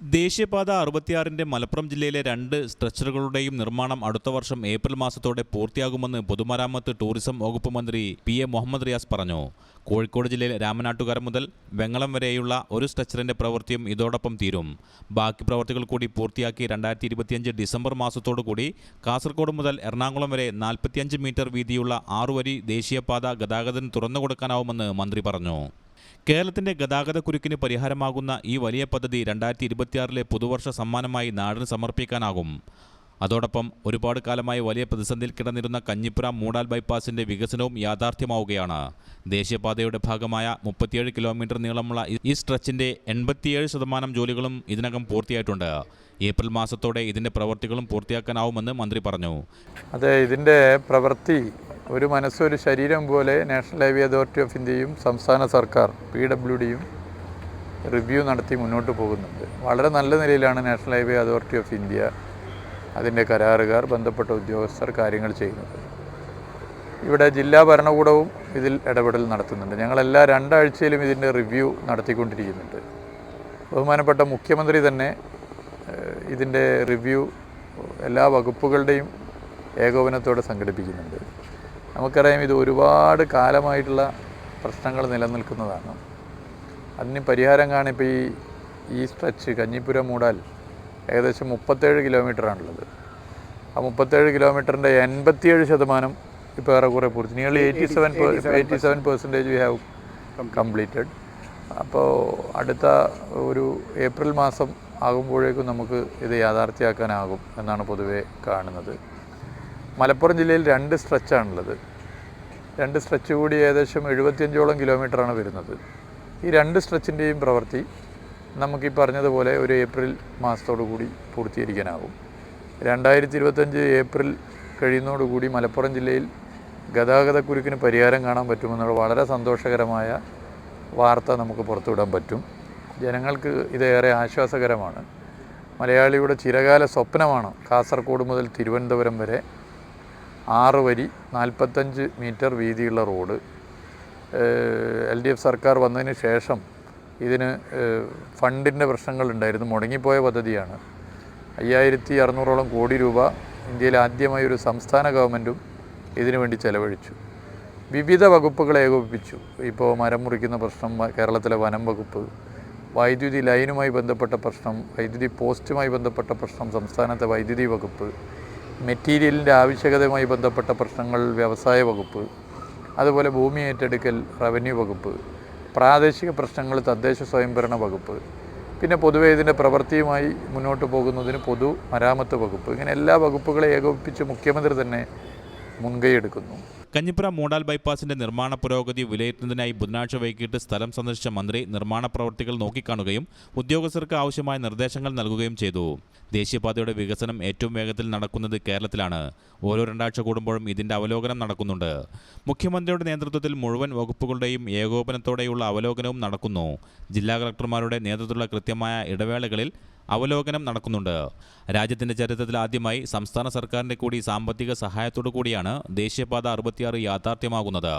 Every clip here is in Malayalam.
ദേശീയപാത അറുപത്തിയാറിന്റെ മലപ്പുറം ജില്ലയിലെ രണ്ട് സ്ട്രെച്ചറുകളുടെയും നിർമ്മാണം അടുത്ത വർഷം ഏപ്രിൽ മാസത്തോടെ പൂർത്തിയാകുമെന്ന് പൊതുമരാമത്ത് ടൂറിസം വകുപ്പ് മന്ത്രി പി എ മുഹമ്മദ് റിയാസ് പറഞ്ഞു. കോഴിക്കോട് ജില്ലയിൽ രാമനാട്ടുകര മുതൽ വെങ്ങളം വരെയുള്ള ഒരു സ്ട്രെച്ചറിന്റെ പ്രവൃത്തിയും ഇതോടൊപ്പം തീരും. ബാക്കി പ്രവൃത്തികൾ കൂടി പൂർത്തിയാക്കി രണ്ടായിരത്തി ഇരുപത്തിയഞ്ച് ഡിസംബർ മാസത്തോടു കൂടി കാസർഗോഡ് മുതൽ എറണാകുളം വരെ നാൽപ്പത്തിയഞ്ച് മീറ്റർ വീതിയുള്ള ആറുവരി ദേശീയപാത ഗതാഗതത്തിന് തുറന്നുകൊടുക്കാനാവുമെന്ന് മന്ത്രി പറഞ്ഞു. കേരളത്തിന്റെ ഗതാഗത കുരുക്കിന് പരിഹാരമാകുന്ന ഈ വലിയ പദ്ധതി രണ്ടായിരത്തി ഇരുപത്തിയാറിലെ പുതുവർഷ സമ്മാനമായി നാടിന് സമർപ്പിക്കാനാകും. അതോടൊപ്പം ഒരുപാട് കാലമായി വലിയ പ്രതിസന്ധിയിൽ കിടന്നിരുന്ന കഞ്ഞിപ്പുര മൂടാൽ ബൈപ്പാസിന്റെ വികസനവും യാഥാർത്ഥ്യമാവുകയാണ്. ദേശീയപാതയുടെ ഭാഗമായ മുപ്പത്തിയേഴ് കിലോമീറ്റർ നീളമുള്ള ഈ- ഈ സ്ട്രെച്ചിന്റെ എൺപത്തിയേഴ് ശതമാനം ജോലികളും ഇതിനകം പൂർത്തിയായിട്ടുണ്ട്. ഏപ്രിൽ മാസത്തോടെ ഇതിന്റെ പ്രവൃത്തികളും പൂർത്തിയാക്കാനാവുമെന്ന് മന്ത്രി പറഞ്ഞു. അതെ ഇതിന്റെ പ്രവൃത്തി ഒരു മനസ്സൊരു ശരീരം പോലെ നാഷണൽ ഹൈവേ അതോറിറ്റി ഓഫ് ഇന്ത്യയും സംസ്ഥാന സർക്കാർ പി ഡബ്ല്യു ഡിയും റിവ്യൂ നടത്തി മുന്നോട്ട് പോകുന്നുണ്ട്. വളരെ നല്ല നിലയിലാണ് National Highway Authority of India അതിന്റെ കരാറുകാർ ബന്ധപ്പെട്ട ഉദ്യോഗസ്ഥർ കാര്യങ്ങൾ ചെയ്യുന്നത്. ഇവിടെ ജില്ലാ ഭരണകൂടവും ഇതിൽ ഇടപെടൽ നടത്തുന്നുണ്ട്. ഞങ്ങളെല്ലാ രണ്ടാഴ്ചയിലും ഇതിന്റെ റിവ്യൂ നടത്തിക്കൊണ്ടിരിക്കുന്നുണ്ട്. ബഹുമാനപ്പെട്ട മുഖ്യമന്ത്രി തന്നെ ഇതിന്റെ റിവ്യൂ എല്ലാ വകുപ്പുകളുടെയും ഏകോപനത്തോടെ സംഘടിപ്പിക്കുന്നുണ്ട്. നമുക്കറിയാം ഇത് ഒരുപാട് കാലമായിട്ടുള്ള പ്രശ്നങ്ങൾ നിലനിൽക്കുന്നതാണ്. അതിന് പരിഹാരം കാണിപ്പോൾ ഈ ഈ സ്ട്രെച്ച് കഞ്ഞിപ്പുര മൂടാൽ ഏകദേശം മുപ്പത്തേഴ് കിലോമീറ്ററാണുള്ളത്. ആ മുപ്പത്തേഴ് കിലോമീറ്ററിന്റെ എൺപത്തിയേഴ് ശതമാനം ഇപ്പോൾ ഏറെക്കുറെ പൂർത്തി. Nearly eighty seven eighty seven percentage we have completed അപ്പോൾ അടുത്ത ഒരു ഏപ്രിൽ മാസം ആകുമ്പോഴേക്കും നമുക്ക് ഇത് യാഥാർത്ഥ്യമാക്കാനാകും എന്നാണ് പൊതുവേ കാണുന്നത്. മലപ്പുറം ജില്ലയിൽ രണ്ട് സ്ട്രെച്ചാണുള്ളത്. രണ്ട് സ്ട്രെച്ച് കൂടി ഏകദേശം എഴുപത്തിയഞ്ചോളം കിലോമീറ്ററാണ് വരുന്നത്. ഈ രണ്ട് സ്ട്രെച്ചിന്റെയും പ്രവൃത്തി നമുക്ക് ഈ പറഞ്ഞതുപോലെ ഒരു ഏപ്രിൽ മാസത്തോടു കൂടി പൂർത്തീകരിക്കാനാകും രണ്ടായിരത്തി ഇരുപത്തഞ്ച് ഏപ്രിൽ കഴിയുന്നതോടുകൂടി മലപ്പുറം ജില്ലയിൽ ഗതാഗത കുരുക്കിന് പരിഹാരം കാണാൻ പറ്റുമെന്നുള്ള വളരെ സന്തോഷകരമായ വാർത്ത നമുക്ക് പുറത്തുവിടാൻ പറ്റും. ജനങ്ങൾക്ക് ഇതേറെ ആശ്വാസകരമാണ്. മലയാളിയുടെ ചിരകാല സ്വപ്നമാണ് കാസർഗോഡ് മുതൽ തിരുവനന്തപുരം വരെ ആറ് വരി നാൽപ്പത്തഞ്ച് മീറ്റർ വീതിയുള്ള റോഡ്. എൽ ഡി എഫ് സർക്കാർ വന്നതിന് ശേഷം ഇതിന് ഫണ്ടിന്റെ പ്രശ്നങ്ങളുണ്ടായിരുന്നു. മുടങ്ങിപ്പോയ പദ്ധതിയാണ്. അയ്യായിരത്തി അറുന്നൂറോളം കോടി രൂപ ഇന്ത്യയിൽ ആദ്യമായി ഒരു സംസ്ഥാന ഗവൺമെന്റും ഇതിനു വേണ്ടി ചെലവഴിച്ചു. വിവിധ വകുപ്പുകളെ ഏകോപിപ്പിച്ചു. ഇപ്പോൾ മരം മുറിക്കുന്ന പ്രശ്നം കേരളത്തിലെ വനം വകുപ്പ് വൈദ്യുതി ലൈനുമായി ബന്ധപ്പെട്ട പ്രശ്നം വൈദ്യുതി പോസ്റ്റുമായി ബന്ധപ്പെട്ട പ്രശ്നം സംസ്ഥാനത്തെ വൈദ്യുതി വകുപ്പ് മെറ്റീരിയലിന്റെ ആവശ്യകതയുമായി ബന്ധപ്പെട്ട പ്രശ്നങ്ങൾ വ്യവസായ വകുപ്പ് അതുപോലെ ഭൂമി ഏറ്റെടുക്കൽ റവന്യൂ വകുപ്പ് പ്രാദേശിക പ്രശ്നങ്ങൾ തദ്ദേശ സ്വയംഭരണ വകുപ്പ് പിന്നെ പൊതുവേ ഇതിന്റെ പ്രവൃത്തിയുമായി മുന്നോട്ട് പോകുന്നതിന് പൊതു മരാമത്ത് വകുപ്പ്. ഇങ്ങനെ എല്ലാ വകുപ്പുകളെ ഏകോപിപ്പിച്ച് മുഖ്യമന്ത്രി തന്നെ മുൻകൈ കഞ്ഞിപ്പുര മൂടാൽ ബൈപ്പാസിന്റെ നിർമ്മാണ പുരോഗതി വിലയിരുത്തുന്നതിനായി ബുധനാഴ്ച വൈകിട്ട് സ്ഥലം സന്ദർശിച്ച മന്ത്രി നിർമ്മാണ പ്രവർത്തികൾ നോക്കിക്കാണുകയും ഉദ്യോഗസ്ഥർക്ക് ആവശ്യമായ നിർദ്ദേശങ്ങൾ നൽകുകയും ചെയ്തു. ദേശീയപാതയുടെ വികസനം ഏറ്റവും വേഗത്തിൽ നടക്കുന്നത് കേരളത്തിലാണ്. ഓരോ രണ്ടാഴ്ച കൂടുമ്പോഴും ഇതിന്റെ അവലോകനം നടക്കുന്നുണ്ട്. മുഖ്യമന്ത്രിയുടെ നേതൃത്വത്തിൽ മുഴുവൻ വകുപ്പുകളുടെയും ഏകോപനത്തോടെയുള്ള അവലോകനവും നടക്കുന്നു. ജില്ലാ കളക്ടർമാരുടെ നേതൃത്വത്തിലുള്ള കൃത്യമായ ഇടവേളകളിൽ അവലോകനം നടക്കുന്നുണ്ട്. രാജ്യത്തിന്റെ ചരിത്രത്തിൽ ആദ്യമായി സംസ്ഥാന സർക്കാരിന്റെ കൂടി സാമ്പത്തിക സഹായത്തോടു കൂടിയാണ് ദേശീയപാത അറുപത്തിയാറ് യാഥാർത്ഥ്യമാകുന്നത്.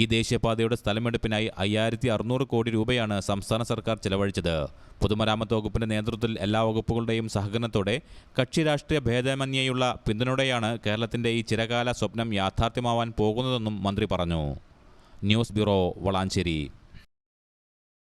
ഈ ദേശീയപാതയുടെ സ്ഥലമെടുപ്പിനായി അയ്യായിരത്തി അറുന്നൂറ് കോടി രൂപയാണ് സംസ്ഥാന സർക്കാർ ചെലവഴിച്ചത്. പൊതുമരാമത്ത് വകുപ്പിന്റെ നേതൃത്വത്തിൽ എല്ലാ വകുപ്പുകളുടെയും സഹകരണത്തോടെ കക്ഷി രാഷ്ട്രീയ ഭേദമന്യേയുള്ള പിന്തുണയോടെയാണ് കേരളത്തിന്റെ ഈ ചിരകാല സ്വപ്നം യാഥാർത്ഥ്യമാവാൻ പോകുന്നതെന്നും മന്ത്രി പറഞ്ഞു. News bureau Valanchery.